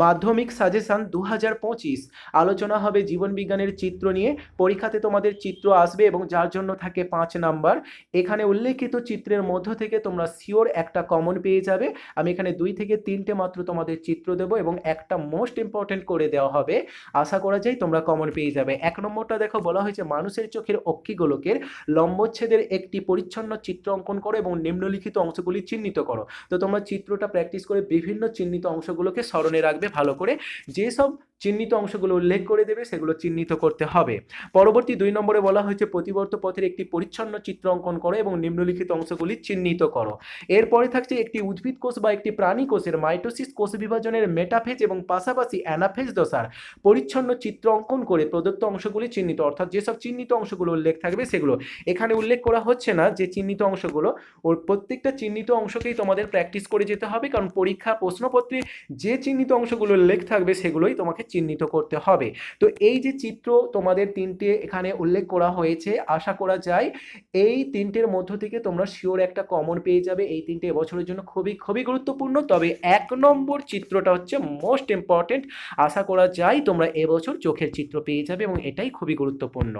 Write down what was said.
মাধ্যমিক সাজেশন দু হাজার পঁচিশ। আলোচনা হবে জীবন বিজ্ঞানের চিত্র নিয়ে। পরীক্ষাতে তোমাদের চিত্র আসবে এবং যার জন্য থাকে পাঁচ নাম্বার। এখানে উল্লেখিত চিত্রের মধ্য থেকে তোমরা শিওর একটা কমন পেয়ে যাবে। আমি এখানে দুই থেকে তিনটে মাত্র তোমাদের চিত্র দেবো এবং একটা মোস্ট ইম্পর্টেন্ট করে দেওয়া হবে। আশা করা যায় তোমরা কমন পেয়ে যাবে। এক নম্বরটা দেখো, বলা হয়েছে মানুষের চোখের অক্ষিগোলকের লম্বচ্ছেদের একটি পরিচ্ছন্ন চিত্র অঙ্কন করো এবং নিম্নলিখিত অংশগুলি চিহ্নিত করো। তো তোমরা চিত্রটা প্র্যাকটিস করে বিভিন্ন চিহ্নিত অংশগুলোকে স্মরণে রাখবে। ভালো করে। যেসব চিহ্নিত অংশগুলো উল্লেখ করে দেবে, সেগুলো চিহ্নিত করতে হবে। পরবর্তী দুই নম্বরে বলা হয়েছে, প্রতিবর্ত পথের একটি পরিচ্ছন্ন চিত্র অঙ্কন করো এবং নিম্নলিখিত অংশগুলি চিহ্নিত করো। এরপরে থাকছে একটি উদ্ভিদ কোষ বা একটি প্রাণী কোষের মাইটোসিস কোষ বিভাজনের মেটাফেজ এবং পাশাপাশি অ্যানাফেজ দশার। পরিচ্ছন্ন চিত্র অঙ্কন করে প্রদত্ত অংশগুলি চিহ্নিত, অর্থাৎ যেসব চিহ্নিত অংশগুলো উল্লেখ থাকবে সেগুলো। এখানে উল্লেখ করা হচ্ছে না যে চিহ্নিত অংশগুলো ওর প্রত্যেকটা চিহ্নিত অংশকেই তোমাদের প্র্যাকটিস করে যেতে হবে, কারণ পরীক্ষা, প্রশ্নপত্রে যে চিহ্নিত অংশগুলো উল্লেখ থাকবে সেগুলোই তোমাকে চিহ্নিত করতে হবে। তো এই যে চিত্র তোমাদের তিনটে এখানে উল্লেখ করা হয়েছে, আশা করা যায় এই তিনটের মধ্য থেকে তোমরা শিওর একটা কমন পেয়ে যাবে। এই তিনটে এবছরের জন্য খুবই খুবই গুরুত্বপূর্ণ। তবে এক নম্বর চিত্রটা হচ্ছে মোস্ট ইম্পর্টেন্ট আশা করা যায় তোমরা এবছর চোখের চিত্র পেয়ে যাবে এবং এটাই খুবই গুরুত্বপূর্ণ।